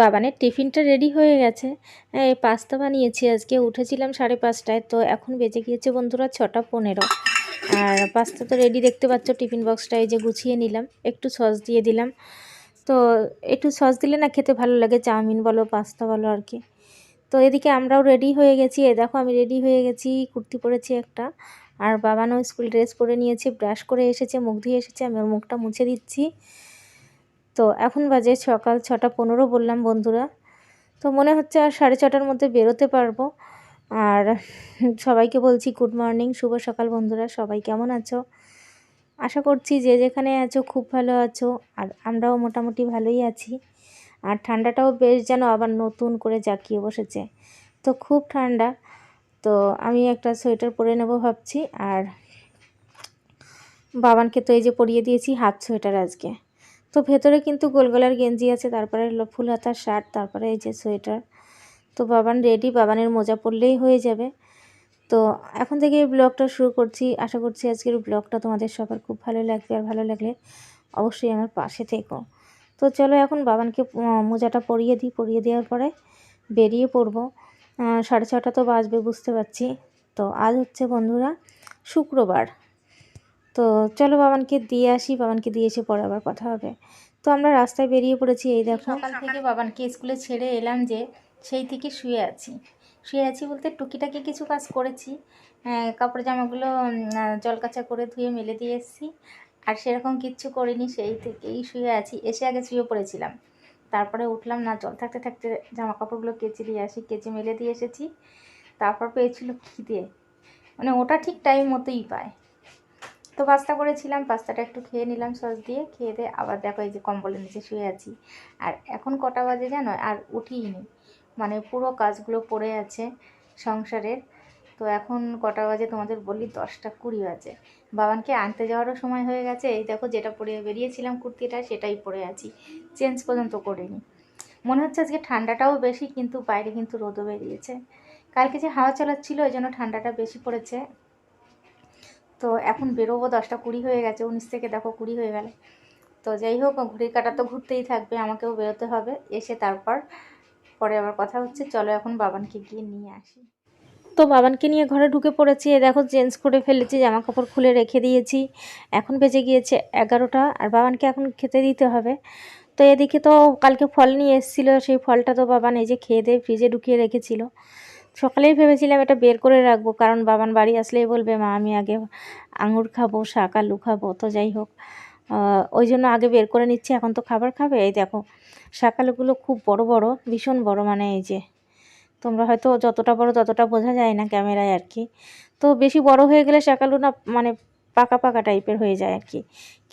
বাবানের টিফিনটা রেডি হয়ে গেছে। পাস্তা বানিয়েছি আজকে, উঠেছিলাম সাড়ে পাঁচটায়, তো এখন বেজে গিয়েছে বন্ধুরা ছটা পনেরো। আর পাস্তা তো রেডি দেখতে পাচ্ছ, টিফিন বক্সটা এই যে গুছিয়ে নিলাম, একটু সস দিয়ে দিলাম। তো একটু সস দিলে না খেতে ভালো লাগে, চাউমিন বলো পাস্তা বলো আর কি। তো এদিকে আমরাও রেডি হয়ে গেছি এ দেখো আমি রেডি হয়ে গেছি, কুর্তি পরেছি একটা। আর বাবানও স্কুল ড্রেস পরে নিয়েছে ব্রাশ করে এসেছে, মুখ ধুয়ে এসেছে, আমি ওর মুখটা মুছে দিচ্ছি। তো এখন বাজে সকাল ছটা পনেরো বললাম বন্ধুরা। তো মনে হচ্ছে আর সাড়ে ছটার মধ্যে বেরোতে পারব। আর সবাইকে বলছি গুড মর্নিং শুভ সকাল বন্ধুরা, সবাই কেমন আছো? আশা করছি যে যেখানে আছো খুব ভালো আছো, আর আমরাও মোটামুটি ভালোই আছি। আর ঠান্ডাটাও বেশ যেন আবার নতুন করে জাকিয়ে বসেছে। তো খুব ঠান্ডা, তো আমি একটা সোয়েটার পরে নেব ভাবছি। আর বাবানকে তো এই যে পরিয়ে দিয়েছি হাফ সোয়েটার আজকে। তো ভেতরে কিন্তু গোলগলার গেঞ্জি আছে, তারপরে ফুল হাতার শার্ট তারপরে এই যে সোয়েটার তো বাবান রেডি বাবানের মোজা পরলেই হয়ে যাবে। তো এখন থেকে এই ব্লগটা শুরু করছি। আশা করছি আজকের ব্লগটা তোমাদের সবার খুব ভালো লাগবে। আর ভালো লাগলে অবশ্যই আমার পাশে থেকো। তো চলো এখন বাবানকে মোজাটা পরিয়ে দিই। পরিয়ে দেওয়ার পরে বেরিয়ে পড়ব। সাড়ে ছটা তো বাজবে, বুঝতে পারছি। তো আজ হচ্ছে বন্ধুরা শুক্রবার। তো চলো বাবানকে দিয়ে আসি, বাবানকে দিয়ে এসে পরে আবার কথা হবে। তো আমরা রাস্তায় বেরিয়ে পড়েছি, এই দেখো। সকাল থেকে বাবানকে স্কুলে ছেড়ে এলাম যে সেই থেকে শুয়ে আছি। শুয়ে আছি বলতে টুকিটাকি কিছু কাজ করেছি। কাপড় জামাগুলো জল কাচা করে ধুয়ে মেলে দিয়ে এসেছি। আর সেরকম কিচ্ছু করিনি, সেই থেকেই শুয়ে আছি। এসে আগে শুয়ে পড়েছিলাম। তারপরে উঠলাম, না, জল থাকতে থাকতে জামা কাপড়গুলো কেচে দিয়ে আসি, কেচে মেলে দিয়ে এসেছি। তারপর পেয়েছিল খিদে। মানে ওটা ঠিক টাইম মতোই পায়। তো পাস্তা করেছিলাম, পাস্তাটা একটু খেয়ে নিলাম সস দিয়ে, খেয়ে দিয়ে আবার দেখো এই যে কম্বলের নিচে শুয়ে আছি। আর এখন কটা বাজে জানো? আর উঠিনি মানে পুরো কাজগুলো পড়ে আছে সংসারের। তো এখন কটা বাজে তোমাদের বলি দশটা কুড়ি বাজে। বাবানকে আনতে যাওয়ারও সময় হয়ে গেছে। এই দেখো যেটা পরে বেরিয়েছিলাম কুর্তিটা, সেটাই পরে আছি। চেঞ্জ পর্যন্ত করিনি। মনে হচ্ছে আজকে ঠান্ডাটাও বেশি, কিন্তু বাইরে কিন্তু রোদও বেরিয়েছে। কালকে যে হাওয়া চালাচ্ছিল, ওই জন্য ঠান্ডাটা বেশি পড়েছে। তো এখন বেরোবো, দশটা কুড়ি হয়ে গেছে, উনিশ থেকে দেখো কুড়ি হয়ে গেল। তো যাই হোক, ঘুড়ির কাটা তো ঘুরতেই থাকবে, আমাকেও বেরোতে হবে। এসে তারপর, পরে আবার কথা হচ্ছে, চলো এখন বাবানকে গিয়ে নিয়ে আসি। তো বাবানকে নিয়ে ঘরে ঢুকে পড়েছি, এ দেখো চেঞ্জ করে ফেলেছি জামা কাপড় খুলে রেখে দিয়েছি। এখন বেজে গিয়েছে এগারোটা, আর বাবানকে এখন খেতে দিতে হবে। তো এদিকে তো কালকে ফল নিয়ে এসেছিল, সেই ফলটা তো বাবান এই যে খেয়ে দিয়ে ফ্রিজে ঢুকিয়ে রেখেছিল। সকালেই ভেবেছিলাম এটা বের করে রাখব, কারণ বাবান বাড়ি আসলেই বলবে, মা, আমি আগে আঙুর খাব, শাক, আলু খাব, তো যাই হোক। ওই জন্য আগে বের করে নিচ্ছি, এখন তো খাবার খাবে। এই দেখো, শাক আলুগুলো খুব বড় বড়, ভীষণ বড় মানে এই যে, তোমরা হয়তো যতটা বড় ততটা বোঝা যায় না ক্যামেরায় আর কি। তো বেশি বড় হয়ে গেলে শাক আলু না মানে পাকা পাকা টাইপের হয়ে যায় আর কি।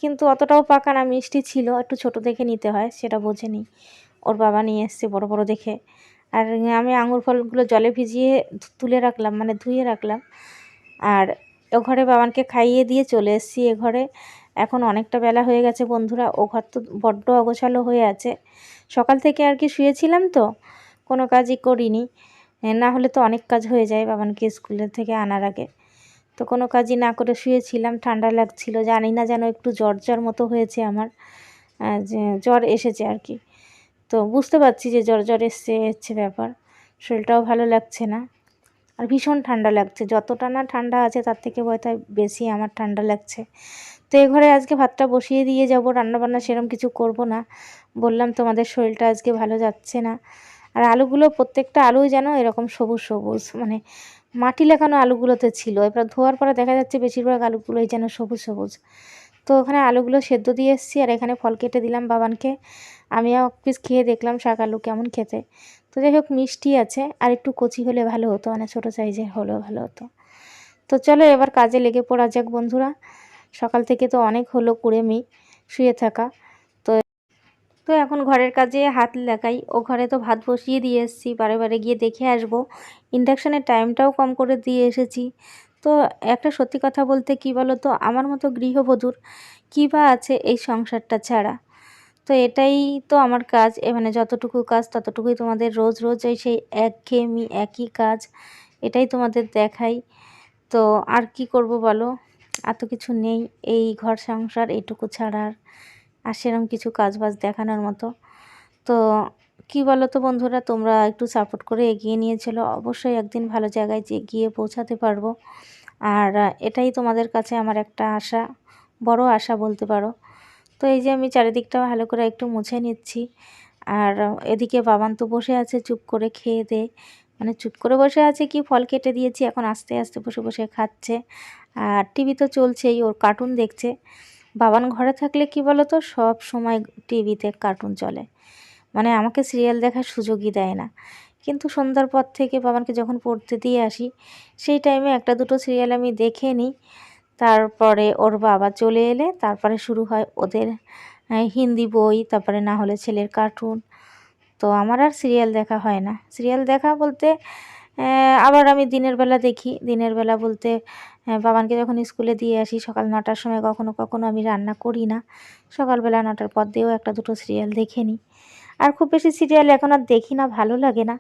কিন্তু অতটাও পাকা না, মিষ্টি ছিল, একটু ছোট দেখে নিতে হয়, সেটা বোঝেনি। ওর বাবা নিয়ে এসছে বড় বড় দেখে। আর আমি আঙুর ফলগুলো জলে ভিজিয়ে তুলে রাখলাম মানে ধুয়ে রাখলাম। আর ও ঘরে বাবানকে খাইয়ে দিয়ে চলে এসেছি এ ঘরে। এখন অনেকটা বেলা হয়ে গেছে বন্ধুরা, ও ঘর তো বড্ড অগোছালো হয়ে আছে। সকাল থেকে আর কি শুয়েছিলাম তো, কোনো কাজই করিনি। না হলে তো অনেক কাজ হয়ে যায় বাবানকে স্কুলের থেকে আনার আগে। তো কোনো কাজই না করে শুয়েছিলাম, ঠান্ডা লাগছিল। জানি না যেন একটু জ্বর জ্বর মতো হয়েছে আমার। জ্বর এসেছে আর কি। তো বুঝতে পারছি যে জ্বর জ্বর এসছে এসছে ব্যাপার। শরীরটাও ভালো লাগছে না। আর ভীষণ ঠান্ডা লাগছে। যতটা না ঠান্ডা আছে, তার থেকে হয়তো বেশি আমার ঠান্ডা লাগছে। তো এ ঘরে আজকে ভাতটা বসিয়ে দিয়ে যাব। রান্নাবান্না সেরম কিছু করব না। বললাম তোমাদের শরীরটা আজকে ভালো যাচ্ছে না। আর আলুগুলো, প্রত্যেকটা আলুই যেন এরকম সবুজ সবুজ। মানে মাটি লাগানো আলুগুলোতে ছিল। এবার ধোয়ার পরে দেখা যাচ্ছে বেশিরভাগ আলুগুলোই যেন সবুজ সবুজ। তো ওখানে আলুগুলো সেদ্ধ দিয়ে এসেছি আর এখানে ফল কেটে দিলাম বাবানকে। আমিও পিস খেয়ে দেখলাম শাক আলু কেমন খেতে। তো যাই হোক, মিষ্টি আছে আর একটু কচি হলে ভালো হতো মানে ছোটো সাইজের হলেও ভালো হতো। তো চলো এবার কাজে লেগে পড়া যাক বন্ধুরা। সকাল থেকে তো অনেক হলো কুড়েমি শুয়ে থাকা। তো তো এখন ঘরের কাজে হাত লাগাই। ও ঘরে তো ভাত বসিয়ে দিয়ে এসেছি, বারে বারে গিয়ে দেখে আসব। ইন্ডাকশানের টাইমটাও কম করে দিয়ে এসেছি। তো একটা সত্যি কথা বলতে কি বলো তো আমার মতো গৃহবধূর কী বা আছে এই সংসারটা ছাড়া? তো এটাই তো আমার কাজ মানে যতটুকু কাজ ততটুকুই তোমাদের রোজ রোজ এই সেই একঘেয়েমি, একই কাজ, এটাই তোমাদের দেখাই। তো আর কি করব বলো? এত কিছু নেই, এই ঘর সংসার, এইটুকু ছাড়ার আর সেরকম কিছু কাজ বাজ দেখানোর মতো। তো কি বলো তো বন্ধুরা, তোমরা একটু সাপোর্ট করে এগিয়ে নিয়েছিল। অবশ্যই একদিন ভালো জায়গায় যে গিয়ে পৌঁছাতে পারব। আর এটাই তোমাদের কাছে আমার একটা আশা, বড় আশা বলতে পারো। তো এই যে আমি চারিদিকটা ভালো করে একটু মুছে নিচ্ছি। আর এদিকে বাবান তো বসে আছে চুপ করে খেয়ে দে। মানে চুপ করে বসে আছে কি ফল কেটে দিয়েছি, এখন আস্তে আস্তে বসে বসে খাচ্ছে। আর, টিভি তো চলছেই, ওর কার্টুন দেখছে। বাবান ঘরে থাকলে কি বলো তো সব সময় টিভিতে কার্টুন চলে। মানে আমাকে সিরিয়াল দেখার সুযোগই দেয় না। কিন্তু সন্ধ্যার পর থেকে বাবানকে যখন পড়তে দিয়ে আসি, সেই টাইমে একটা দুটো সিরিয়াল আমি দেখে নিই। তারপরে ওর বাবা চলে এলে তারপরে শুরু হয় ওদের হিন্দি বই, তারপরে না হলে ছেলের কার্টুন তো আমার আর সিরিয়াল দেখা হয় না। সিরিয়াল দেখা বলতে আবার আমি দিনের বেলা দেখি। দিনের বেলা বলতে বাবানকে যখন স্কুলে দিয়ে আসি, সকাল নটার সময় কখনো কখনো আমি রান্না করি না। সকালবেলা নটার পর দিয়েও একটা দুটো সিরিয়াল দেখে নিই। আর খুব বেশি সিরিয়াল এখন আর দেখি না, ভালো লাগে না।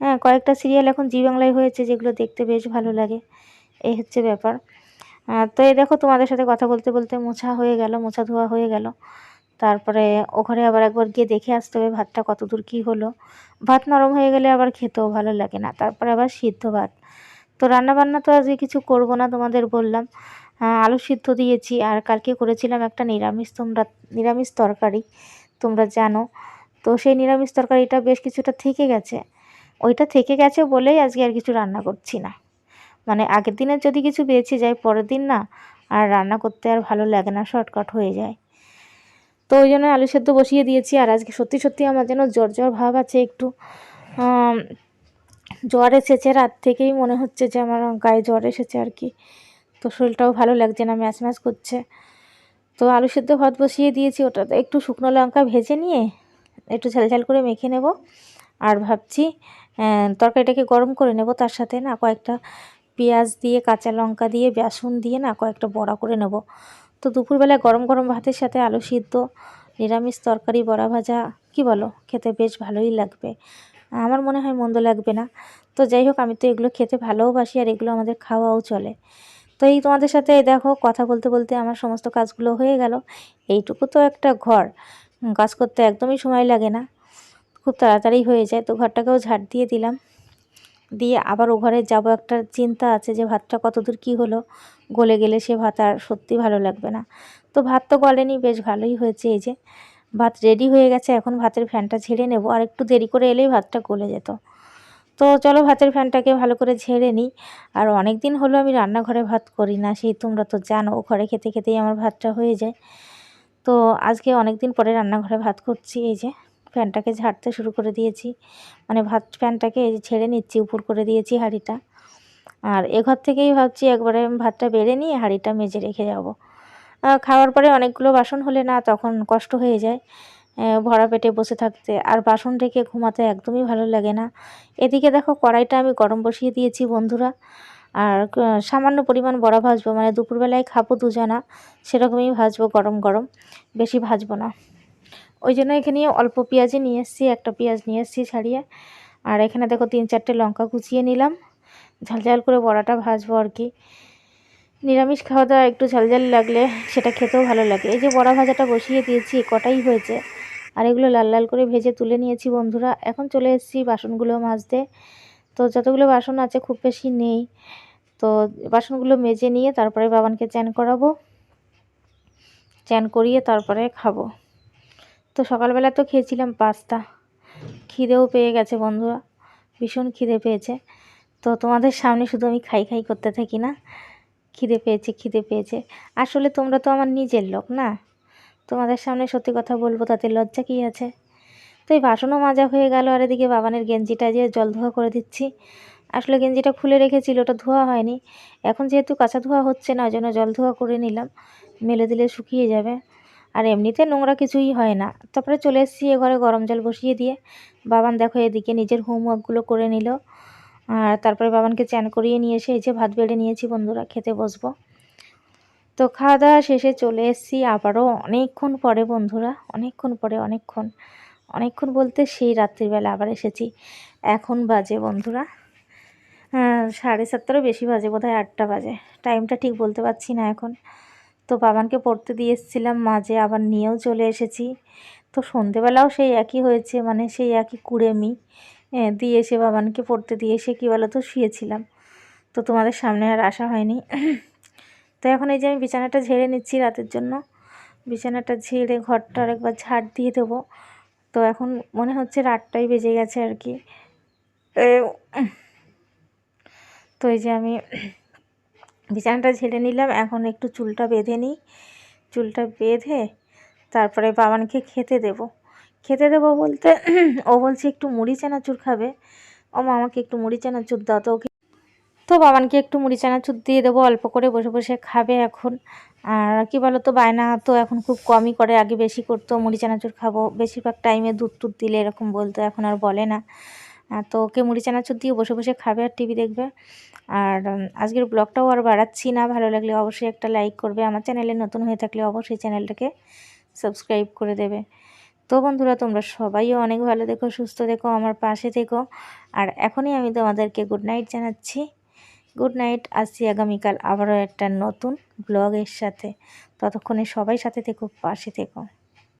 হ্যাঁ কয়েকটা সিরিয়াল এখন জি বাংলায় হয়েছে যেগুলো দেখতে বেশ ভালো লাগে। এই হচ্ছে ব্যাপার। তো এই দেখো তোমাদের সাথে কথা বলতে বলতে মোছা হয়ে গেল, মোছা ধোয়া হয়ে গেল। তারপরে ওখানে আবার একবার গিয়ে দেখে আসতে হবে ভাতটা কত দূর কী হলো। ভাত নরম হয়ে গেলে আবার খেতেও ভালো লাগে না। তারপরে আবার সিদ্ধ ভাত। তো রান্নাবান্না তো আজকে কিছু করব না তোমাদের বললাম। আলু সিদ্ধ দিয়েছি আর কালকে করেছিলাম একটা নিরামিষ তোমরা, নিরামিষ তরকারি, তোমরা জানো। তো সেই নিরামিষ তরকারিটা বেশ কিছুটা থেকে গেছে। ওইটা থেকে গেছে বলেই আজকে আর কিছু রান্না করছি না। মানে আগের দিনের যদি কিছু বেঁচে যায়, পরের দিন না, আর রান্না করতে আর ভালো লাগে না, শর্টকাট হয়ে যায়। তো ওই জন্য আলু সেদ্ধ বসিয়ে দিয়েছি, আর আজকে সত্যি সত্যি আমার যেন জ্বর জ্বর ভাব আছে একটু। জ্বর এসেছে, রাত থেকেই মনে হচ্ছে যে আমার গায়ে জ্বর এসেছে আর কি। তো শরীরটাও ভালো লাগছে না, ম্যাচ ম্যাচ করছে। তো আলু সেদ্ধ ভাত বসিয়ে দিয়েছি, ওটাতে একটু শুকনো লঙ্কা ভেজে নিয়ে একটু ঝাল ঝাল করে মেখে নেব। আর ভাবছি তরকারিটাকে গরম করে নেব। তার সাথে না কয়েকটা পেঁয়াজ দিয়ে, কাঁচা লঙ্কা দিয়ে, বেসন দিয়ে না কয়েকটা বড়া করে নেব। তো দুপুরবেলায় গরম গরম ভাতের সাথে আলু সিদ্ধ, নিরামিষ তরকারি, বড়া ভাজা, কি বলো? খেতে বেশ ভালোই লাগবে। আমার মনে হয় মন্দ লাগবে না। তো যাই হোক, আমি তো এগুলো খেতে ভালোবাসি আর এগুলো আমাদের খাওয়াও চলে। তো এই তোমাদের সাথে দেখো, কথা বলতে বলতে আমার সমস্ত কাজগুলো হয়ে গেল। এইটুকু তো একটা ঘর। কাজ করতে একদমই সময় লাগে না। খুব তাড়াতাড়ি হয়ে যায়। তো ঘরটাকেও ঝাড় দিয়ে দিলাম। দিয়ে আবার ও ঘরে যাব। একটা চিন্তা আছে যে ভাতটা কতদূর কি হলো? গলে গেলে সে ভাত আর সত্যি ভালো লাগবে না। তো ভাত তো গলেনি, বেশ ভালোই হয়েছে এই যে। ভাত রেডি হয়ে গেছে। এখন ভাতের ফ্যানটা ঝেড়ে নেব। আর একটু দেরি করে এলেই ভাতটা গলে যেত। তো চলো ভাতের ফ্যানটাকে ভালো করে ঝেড়ে নিই। আর অনেক দিন হলো আমি রান্নাঘরে ভাত করি না। সেই তোমরা তো জানো ঘরে খেতে খেতেই আমার ভাতটা হয়ে যায়। তো আজকে অনেক দিন পরে রান্নাঘরে ভাত করছি, এই যে ফ্যানটাকে ঝাড়তে শুরু করে দিয়েছি। মানে ভাত ফ্যানটাকে এই যে ছেড়ে নিচ্ছি, উপর করে দিয়েছি হাঁড়িটা। আর এ ঘর থেকেই ভাবছি একবারে ভাতটা বেড়ে নিয়ে হাঁড়িটা মেজে রেখে যাব। খাওয়ার পরে অনেকগুলো বাসন হলে না তখন কষ্ট হয়ে যায় ভরা পেটে বসে থাকতে। আর বাসন রেখে ঘুমাতে একদমই ভালো লাগে না। এদিকে দেখো কড়াইটা আমি গরম বসিয়ে দিয়েছি বন্ধুরা। আর সামান্য পরিমাণ বড়া ভাজবো মানে দুপুরবেলায় খাব দুজনা, সেরকমই ভাজবো গরম গরম, বেশি ভাজবো না। ওই জন্য এখানে অল্প পেঁয়াজই নিয়ে এসেছি, একটা পেঁয়াজ নিয়ে এসেছি ছাড়িয়ে। আর এখানে দেখো তিন চারটে লঙ্কা কুচিয়ে নিলাম, ঝাল ঝাল করে বড়াটা ভাজবো আর কি। নিরামিষ খাওয়া দাওয়া একটু ঝাল ঝাল লাগলে সেটা খেতেও ভালো লাগে। এই যে বড়া ভাজাটা বসিয়ে দিয়েছি কটাই হয়েছে, আর এগুলো লাল লাল করে ভেজে তুলে নিয়েছি বন্ধুরা। এখন চলে এসেছি বাসনগুলো মাজতে, তো যতগুলো বাসন আছে খুব বেশি নেই। তো বাসনগুলো মেজে নিয়ে তারপরে বাবানকে চ্যান করাবো। চ্যান করিয়ে তারপরে খাব। তো সকালবেলা তো খেয়েছিলাম পাস্তা। খিদেও পেয়ে গেছে বন্ধুরা, ভীষণ খিদে পেয়েছে। তো তোমাদের সামনে শুধু আমি খাই খাই করতে থাকি না, খিদে পেয়েছে খিদে পেয়েছে। আসলে তোমরা তো আমার নিজের লোক না, তোমাদের সামনে সত্যি কথা বলব তাতে লজ্জা কী আছে? তো এই বাসনও মাজা হয়ে গেল আর এদিকে বাবানের গেঞ্জিটা যে জল ধোয়া করে দিচ্ছি। আসলে গেঞ্জিটা খুলে রেখেছিল, ওটা ধোয়া হয়নি। এখন যেহেতু কাঁচা ধোয়া হচ্ছে না ওই জন্য জল ধোয়া করে নিলাম। মেলে দিলে শুকিয়ে যাবে। আর এমনিতে নোংরা কিছুই হয় না। তারপরে চলে এসেছি এ ঘরে গরম জল বসিয়ে দিয়ে। বাবান দেখো এদিকে নিজের হোমওয়ার্কগুলো করে নিল। আর তারপরে বাবানকে চ্যান করিয়ে নিয়ে এসে এই যে ভাত বেড়ে নিয়েছি বন্ধুরা, খেতে বসবো। তো খাওয়া দাওয়া শেষে চলে এসেছি আবারও অনেকক্ষণ পরে বন্ধুরা, অনেকক্ষণ পরে অনেকক্ষণ। অনেকক্ষণ বলতে সেই রাত্রিবেলা আবার এসেছি। এখন বাজে বন্ধুরা। সাড়ে সাতটারও বেশি বাজে বোধহয়, আটটা বাজে। টাইমটা ঠিক বলতে পারছি না এখন। তো বাবানকে পড়তে দিয়ে এসেছিলাম মাঝে আবার নিয়েও চলে এসেছি। তো সন্ধেবেলাও সেই একই হয়েছে মানে সেই একই কুড়েমি হ্যাঁ দিয়ে এসে বাবানকে পড়তে দিয়ে এসে কী বলো তো শুয়েছিলাম। তো তোমাদের সামনে আর আসা হয়নি। তো এখন এই যে আমি বিছানাটা ঝেড়ে নিচ্ছি রাতের জন্য। বিছানাটা ঝেড়ে ঘরটা আরেকবার ঝাড় দিয়ে দেবো। তো এখন মনে হচ্ছে রাতটাই বেজে গেছে আর কি। তো এই যে আমি বিছানাটা ঝেড়ে নিলাম, এখন একটু চুলটা বেঁধে নিই। চুলটা বেঁধে তারপরে বাবানকে খেতে দেব। খেতে দেবো বলতে ও বলছে একটু মুড়ি চানাচুর খাবে। ও মা আমাকে একটু মুড়ি চানাচুর দাও তো ওকে। তো বাবানকে একটু মুড়ি চানাচুর দিয়ে দেবো, অল্প করে বসে বসে খাবে এখন। আর কি বলো তো বায়না তো এখন খুব কমই করে, আগে বেশি করতো মুড়ি চানাচুর খাব। বেশিরভাগ টাইমে দুধ টুধ দিলে এরকম বলতো, এখন আর বলে না। তো ওকে মুড়ি চানাচুর দিয়ে বসে বসে খাবে আর টিভি দেখবে। আর আজকের ব্লগটাও আর বাড়াচ্ছি না, ভালো লাগলে অবশ্যই একটা লাইক করবে। আমার চ্যানেলে নতুন হয়ে থাকলে অবশ্যই চ্যানেলটাকে সাবস্ক্রাইব করে দেবে। তো বন্ধুরা, তোমরা সবাইও অনেক ভালো দেখো, সুস্থ দেখো, আমার পাশে থেকো। আর এখনই আমি তোমাদেরকে গুড নাইট জানাচ্ছি। গুড নাইট আসছি আগামীকাল আবারও একটা নতুন ব্লগের সাথে। ততক্ষণে সবাই সাথে থেকো, পাশে থেকো।